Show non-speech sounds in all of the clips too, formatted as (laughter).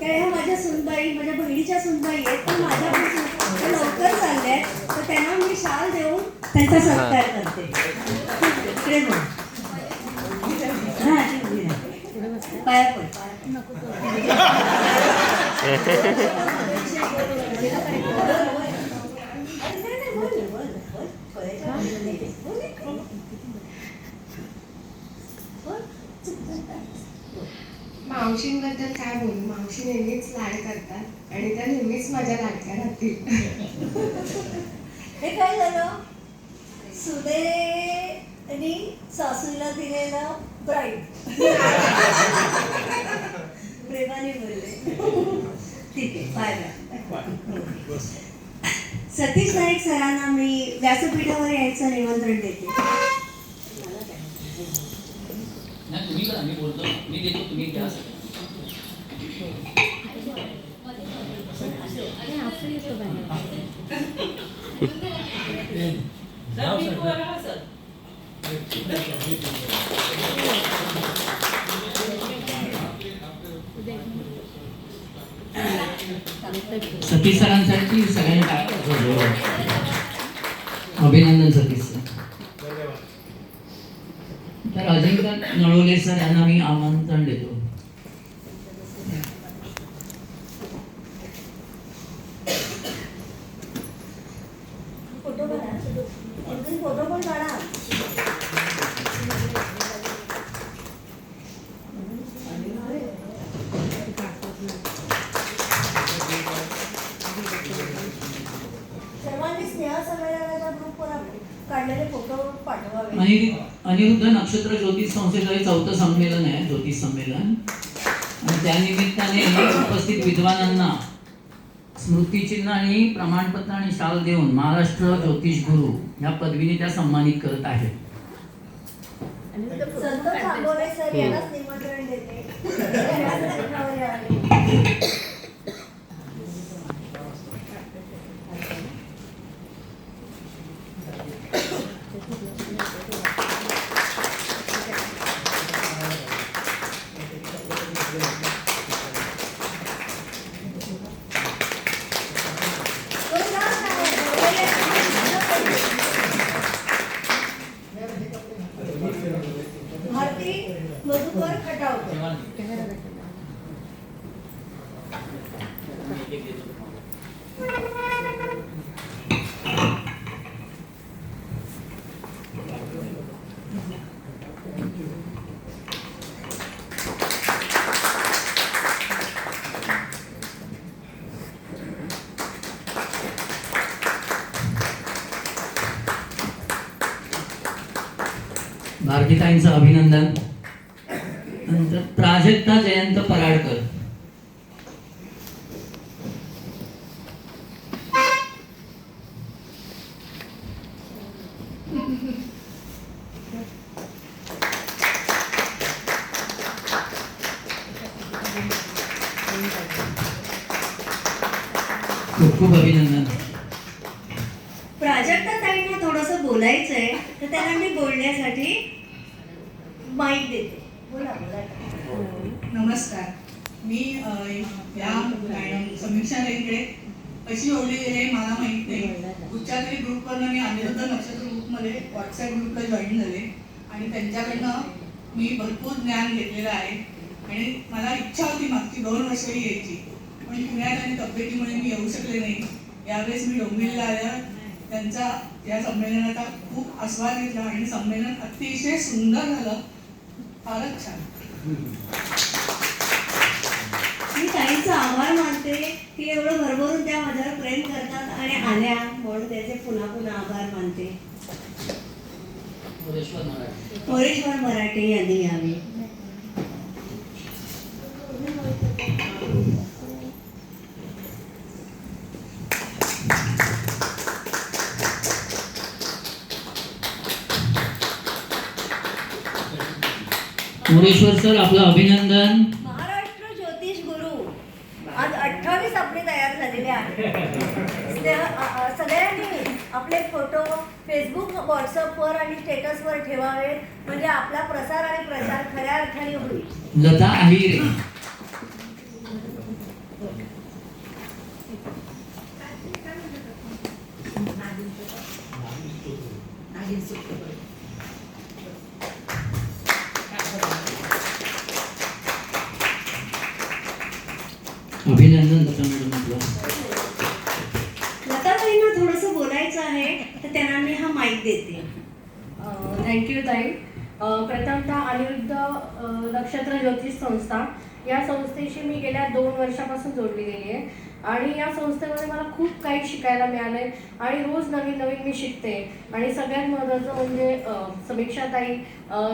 त्या ह्या माझ्या सुनबाई माझ्या बहिणीच्या सुनबाई आहेत पण माझ्या लवकर चालल्या आहेत तर त्यांना मी शाल देऊन त्यांचा सत्कार करते. पाया मावशींबद्दल काय बोलू? मावशी नेहमीच लाड करतात आणि त्या नेहमीच माझ्या लाडक्या राहतील. हे काय झालं? सुनेने सासूला दिलेलं ब्राईड प्रेमाने बोलले. ठीक आहे बाय बाय सतीश नाईक सरांना मी व्यासपीठावर यायचं निमंत्रण देते. नाही तुम्ही करा मी बोलतो. मी देतो तुम्ही घ्या सगळं. सतीश सरांसाठी सगळ्यांनी टाळ्या अभिनंदन सतीश सर तर अजिंक्य नळवले सर यांना मी आमंत्रण देतो फोटो काढा तुम्ही फोटो पण काढा सर्वांनी स्नेह संमेलनाच्या ग्रुपवर काढलेले फोटो पाठवावे आणि अनिरुद्ध नक्षत्र ज्योतिष संस्थेचं हे चौथं संमेलन आहे ज्योतिष संमेलन. आणि त्या निमित्ताने उपस्थित विद्वानांना स्मृतिचिन्ह आणि प्रमाणपत्र आणि शाल देऊन महाराष्ट्र ज्योतिष गुरु या पदवीने त्या सन्मानित करत आहेत. संत थांबवले सर यांनाच निमंत्रण देते (laughs) त्यांना व्यासपीठावर यावे. कोणी जात नाही. भारती मधुकर खटावकर भारतीताईंचं अभिनंदन. नंतर प्राजक्ता जयंत पराडकर. खूप खूप अभिनंदन. प्राजक्ता ताईंना थोडंसं बोलायचंय तर त्यांना मी बोलण्यासाठी माईक देते. बोला बोला. नमस्कार. मी या मॅडम समीक्षा रेंगडे. कशी ओढली गेली मला माहीत नाही. कुठच्यातरी ग्रुपवरनं मी अनिरुद्ध नक्षत्र ग्रुपमध्ये व्हॉट्सअप ग्रुपला जॉईन झाले. आणि त्यांच्याकडनं मी भरपूर ज्ञान घेतलेलं आहे. आणि मला इच्छा होती मागची दोन वर्ष यायची. पण पुण्यात आणि तब्येतीमुळे मी येऊ शकले नाही. यावेळेस मी डोंबिवलीला आल्यावर त्यांचा या संमेलनाचा खूप आस्वाद घेतला. आणि संमेलन अतिशय सुंदर झालं. फारच छान. मी ताईंचा आभार मानते की एवढं भरभरून त्या माझ्यावर प्रेम करतात आणि आल्या. म्हणून त्याचे पुन्हा पुन्हा आभार मानते. मोरेश्वर मराठे. मोरेश्वर मराठे यांनी यावे. मोरेश्वर सर आपलं अभिनंदन. महाराष्ट्र ज्योतिष गुरु. आज अठ्ठावीस आपले तयार झालेले आहेत सगळ्यांनी आपले फोटो फेसबुक व्हॉट्सअपवर आणि स्टेटसवर ठेवावे म्हणजे आपला प्रसार आणि प्रचार खऱ्या अर्थाने होईल. लता अभिनंदन लता मॅडम आपलं. लताबाईंना थोडंसं बोलायचं आहे तर त्यांना मी हा माईक देते. थँक्यू ताई. प्रथमतः अनिरुद्ध नक्षत्र ज्योतिष संस्था. या संस्थेशी मी गेल्या दोन वर्षापासून जोडली गेली आहे. आणि या संस्थेमध्ये मला खूप काही शिकायला मिळालं आहे आणि रोज नवीन नवीन मी शिकते. आणि सगळ्यात महत्त्वाचं म्हणजे समीक्षाताई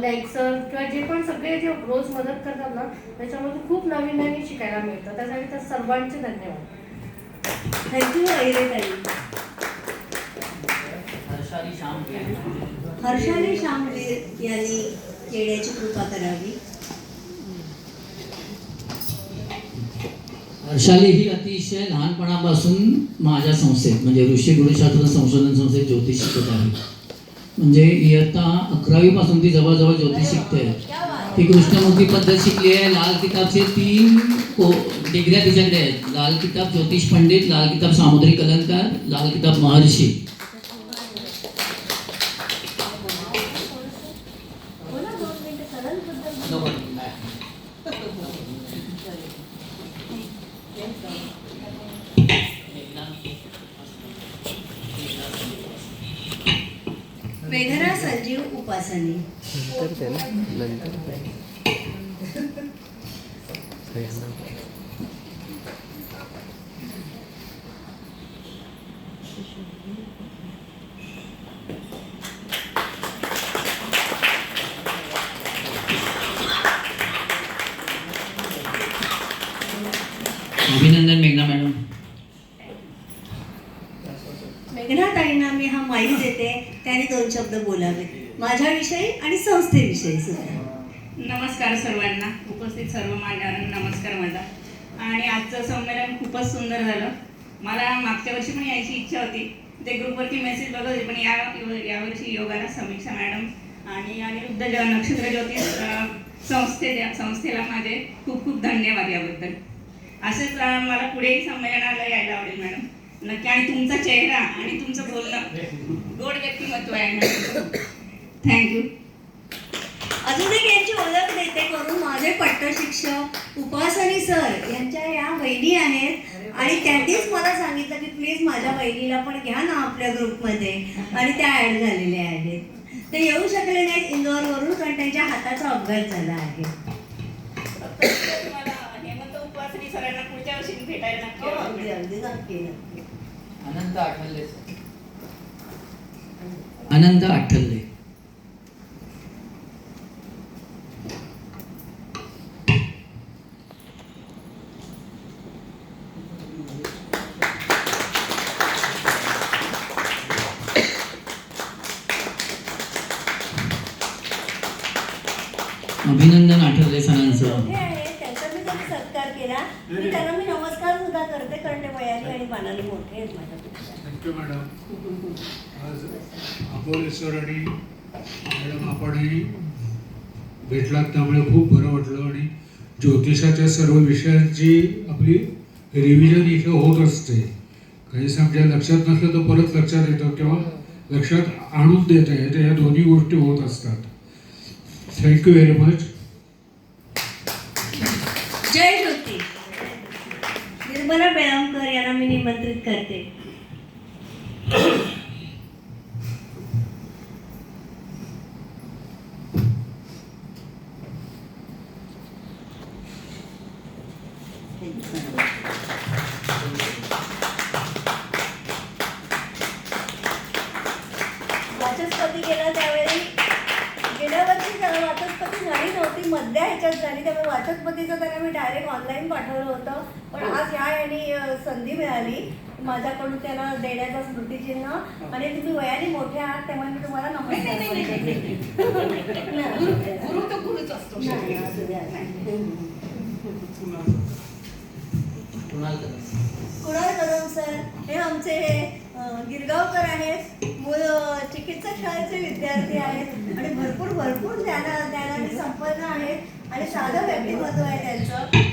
नाईक सर किंवा जे पण सगळे जे रोज मदत करतात ना त्याच्यामध्ये खूप नवीन नवीन शिकायला मिळतं. त्यासाठी तर सर्वांचे धन्यवाद. थँक्यू ताई हर्षाली श्याम हर्षाली शामवीर यांनी येण्याची कृपा करावी. हर्षाली ही अतिशय लहानपणापासून माझ्या संस्थेत म्हणजे ऋषी गुरुशास्त्र संशोधन संस्थेत ज्योतिष शिकत आहे. म्हणजे इयत्ता अकरावीपासून ती जवळजवळ ज्योतिष शिकते. ती कृष्णमूर्ती पद्धत शिकली आहे लाल किताबचे तीन को डिग्र्या तिच्याकडे. आहेत लाल किताब ज्योतिष पंडित लाल किताब सामुद्रिक अलंकार लाल किताब महर्षी मेघना संजीव उपासनी अभिनंदन मेघना मॅडम. मेघनाताईंना मी हा माईक देते. त्याने दोन शब्द बोलावे माझ्याविषयी आणि संस्थेविषयी सुद्धा. नमस्कार सर्वांना. उपस्थित सर्व मान्यवरांना नमस्कार माझा. आणि आजचं संमेलन खूपच सुंदर झालं. मला मागच्या वर्षी पण यायची इच्छा होती. ते ग्रुपवरती मेसेज बघत होते पण या यावर्षी योगाला समीक्षा मॅडम आणि अनिरुद्ध ज नक्षत्र ज्योतिष अं, संस्थे संस्थेला माझे खूप खूप धन्यवाद याबद्दल. असेच मला पुढेही संमेलनाला यायला आवडेल मॅडम. नक्की आणि तुमचा चेहरा आणि तुमचं बोलणं गोड व्यक्तिमत्व आहे मॅडम. थँक्यू अजून एक यांची ओळख देते करून माझे पट्टशिक्षक उपासनी सर यांच्या या बहिणी आहेत. आणि त्यांनीच मला सांगितलं की प्लीज माझ्या बहिणीला पण घ्या ना आपल्या ग्रुपमध्ये आणि त्या ऍड झालेल्या आहेत. ते येऊ शकले नाहीत इंदोरवरून कारण त्यांच्या हाताचा अपघात झाला आहे. हो, अगदी. अगदी. नक्की नक्की. अनंत आठवले अनंत आठवले. अभिनंदन आठवले त्यांनी सत्कार केला. मी त्यांना मी नमस्कार सुद्धा करते कारण ते वयाने आणि मानाने मोठे आहेत माझ्यापेक्षा थँक्यू मॅडम आज सर आणि मॅडम आपणही भेटलात त्यामुळे खूप बरं वाटलं. आणि ज्योतिषाच्या सर्व विषयांची आपली रिव्हिजन इथे होत असते. काही समजा लक्षात नसलं तर परत लक्षात येतं किंवा लक्षात आणून देता येतं. या दोन्ही गोष्टी होत असतात. Thank you very much Jai Jyoti Nirmala Belamkar यांना मी निमंत्रित करते. वाचस्पती गेला त्यावेळी गेल्या वर्षी जरा वाचस्पती झाली नव्हती. मध्या ह्याच्यात झाली. त्यामुळे वाचस्पतीचं त्यांना मी डायरेक्ट ऑनलाईन पाठवलं होतं. पण आज ह्या यांनी संधी मिळाली. माझ्याकडून त्यांना देण्याचं स्मृतिचिन्ह आणि तुम्ही वयाने मोठे आहात त्यामुळे मी तुम्हाला नमस्कार. कुणाल कदम. सर? हे आमचे अ, गिरगावकर आहेत मूळ चिकित्सक शाळेचे विद्यार्थी आहेत आणि भरपूर भरपूर ज्ञाना ज्ञानाने संपन्न आहेत आणि साधं व्यक्तिमत्व आहे त्यांचं.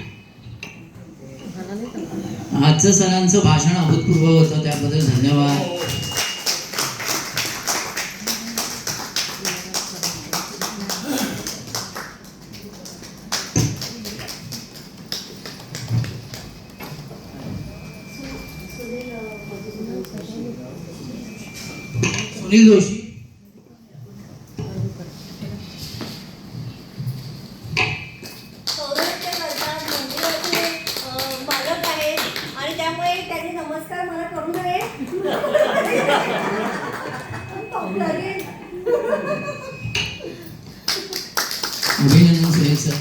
आजचं सरांचं भाषण अभूतपूर्व होतं त्याबद्दल धन्यवाद. सुनील जोशी सौरभचे करतात मंदिराचे अं, मालक आहेत आणि त्यामुळे त्यांनी नमस्कार मला करू नये पाहू लागेल. अभिनंदन सुरेश सर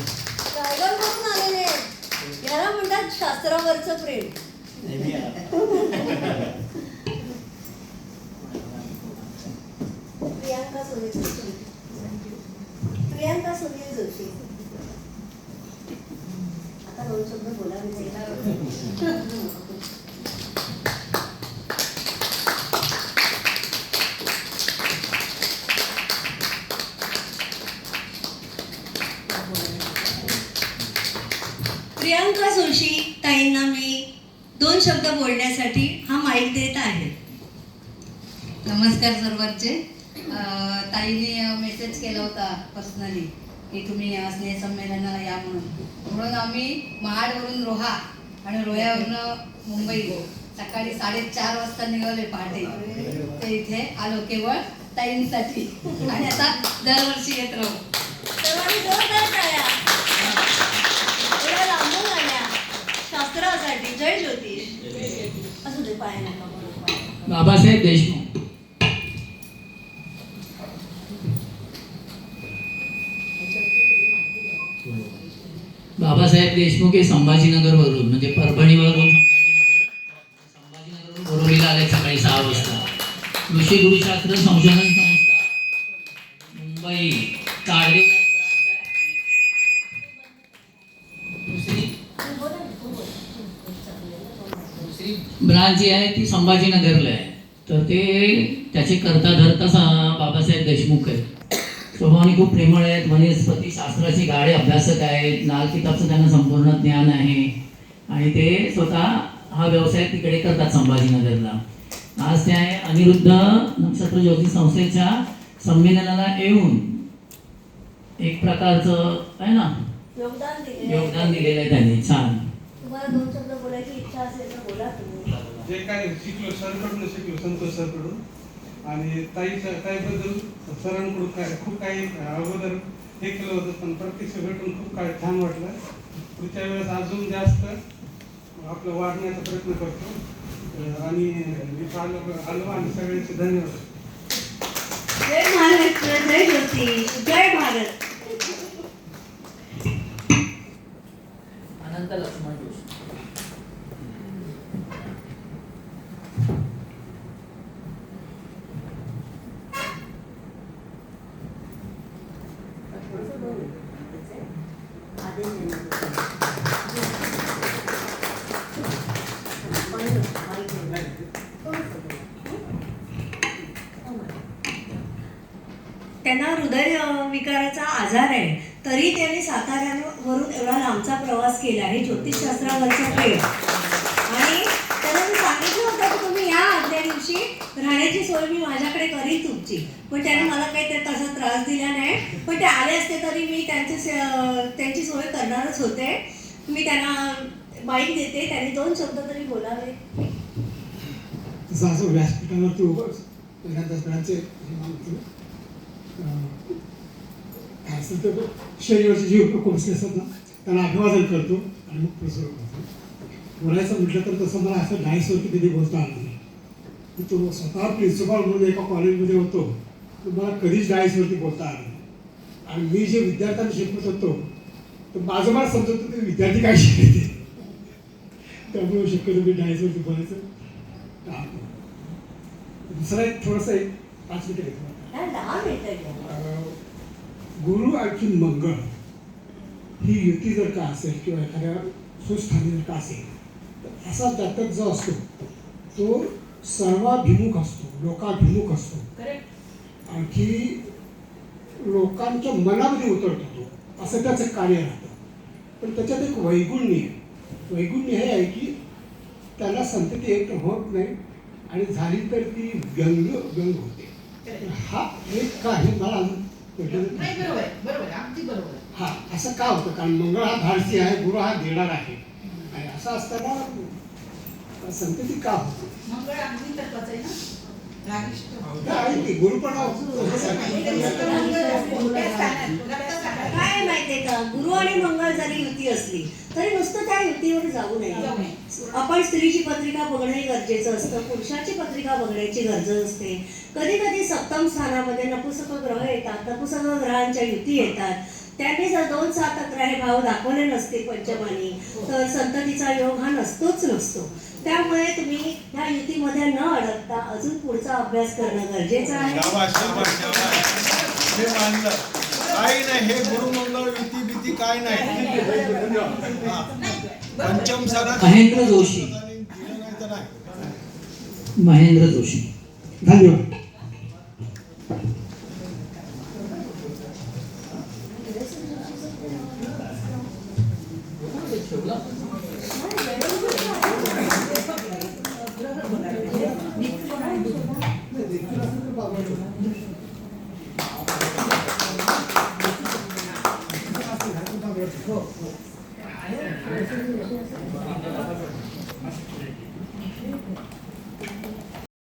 रायगडवरून आलेले आहेत. याला म्हणतात शास्त्रावरचं प्रेम प्रियांका सुनील जोशी. प्रियांका सुनील जोशी. आता दोन शब्द बोलावे प्रियांका जोशी ताईंना मी दोन शब्द बोलण्यासाठी हा माईक देत आहे. नमस्कार सर्वांचे. ताईने मेसेज केला होता पर्सनली की तुम्ही स्नेहसंमेलनाला या म्हणून. म्हणून आम्ही महाडवरून रोहा आणि रोह्यावरून मुंबई सकाळी साडेचार वाजता निघाले पहाटे. ते इथे आलो केवळ ताईंसाठी. आणि आता दरवर्षी येत राहू. शास्त्रासाठी. जय ज्योतिष. असू दे पाय नका पडू, पाय नका. बाबासाहेब देशमुख. बाबासाहेब देशमुख हे संभाजीनगरवरून म्हणजे परभणीवरून संभाजीनगर संभाजीनगरवरून बोरवलीला आले सकाळी सहा वाजता. कृषी गुरुशास्त्र संशोधन संस्था मुंबई. ताडदेव दुसरी? ब्रांच जी आहे ती संभाजीनगरला आहे. तर ते त्याचे करता धरता बाबासाहेब देशमुख आहे स्वभावाने खूप प्रेमळ आहेत. वनस्पती शास्त्राचे गाडे अभ्यासक आहेत. लाल किताबचं त्यांना संपूर्ण ज्ञान आहे. आणि ते स्वतः हा व्यवसाय तिकडे करतात संभाजीनगरला. आज त्या अनिरुद्ध नक्षत्र ज्योतिष संस्थेच्या संमेलनाला येऊन एक प्रकारचं आहे ना? योगदान दिले योगदान दिलेलं आहे त्यांनी. छान. तुम्हाला दोन शब्द बोलायची इच्छा असेल तर बोला तुम्ही. जे काय शिकलो सरकडून शिकलो संतोष सरकडून. आणि ताईच्या ताईबद्दल सरांकडून काय खूप काही अगोदर हे केलं होतं पण प्रत्यक्ष भेटून खूप काय छान वाटलं. पुढच्या वेळेस अजून जास्त आपलं वाढण्याचा प्रयत्न करतो. आणि इथं आलो आलो आणि सगळ्यांचे धन्यवाद. जय महाराष्ट्र जय जय भारत. अनंत लक्ष्मण. त्यांना हृदय विकाराचा आजार आहे तरी त्यांनी साताऱ्यावरून एवढा लांबचा प्रवास केला हे ज्योतिषशास्त्रावरचा प्रेम आणि त्यांना मी सांगितलं होतं की तुम्ही या आदल्या दिवशी राहण्याची सोय मी माझ्याकडे करीन तुमची. पण त्याने मला काही त्या तसा त्रास दिला नाही. पण ते आले असते तरी मी त्यांची त्यांची सोय करणारच होते. मी त्यांना बाईक देते. त्यांनी दोन शब्द तरी बोलावे. व्यासपीठावरती उभं वेदांताचे हे मानतो अं, काय असेल तर शनिवारची जे कोर्सेस असतात ना त्यांना अभिवादन करतो आणि मग प्रसन्न करतो. बोलायचं म्हटलं तर तसं मला असं डायसवरती कधी बोलता आलं नाही. तो स्वतः प्रिन्सिपॉल म्हणून एका कॉलेजमध्ये होतो. तर मला कधीच डायसवरती बोलता आलं नाही. आणि मी जे विद्यार्थ्यांना शिकवत होतो तर माझं मला समजत होतं ते विद्यार्थी काय शिकायचे त्यामुळे शक्यतो मी डायसवरती बोलायचं. टाळतो दुसरा एक थोडंसं एक पाच मिनिटं घेतो. गुरु आणखी मंगळ ही युती जर का असेल किंवा एखाद्या सुस्थानी जर का असेल तर असा जातक जो असतो तो सर्वाभिमुख असतो लोकाभिमुख असतो आणखी लोकांच्या मनामध्ये उतरतो तो असं त्याचं कार्य राहतं पण त्याच्यात एक वैगुण्य आहे वैगुण्य हे आहे की त्याला संतती एक होत नाही आणि झाली तर ती व्यंग व्यंग होते हा एक का हे मला. हा असं का होतं कारण मंगळ हा धाडसी आहे गुरु हा देणार आहे आणि असं असताना संतती का होते मंगळ अग्नी तत्वाचं आहे ना आहे की गुरुपणा काय माहितीये का गुरु आणि मंगळ जरी युती असली तरी नुसतं त्या युतीवर जाऊ नये आपण स्त्रीची पत्रिका बघणे गरजेचं असतं. पुरुषाची पत्रिका बघण्याची गरज असते. कधी कधी सप्तम स्थानामध्ये नपुसक ग्रह येतात. नपुसक ग्रहांच्या युती येतात. त्यांनी जर दोन सात अकरा हे भाव दाखवले नसते पंचमानी तर संततीचा योग हा नसतोच नसतो. त्यामुळे तुम्ही ह्या युतीमध्ये न अडकता अजून पुढचा अभ्यास करणं गरजेचं आहे. काय नाही. महेंद्र जोशी. धन्यवाद.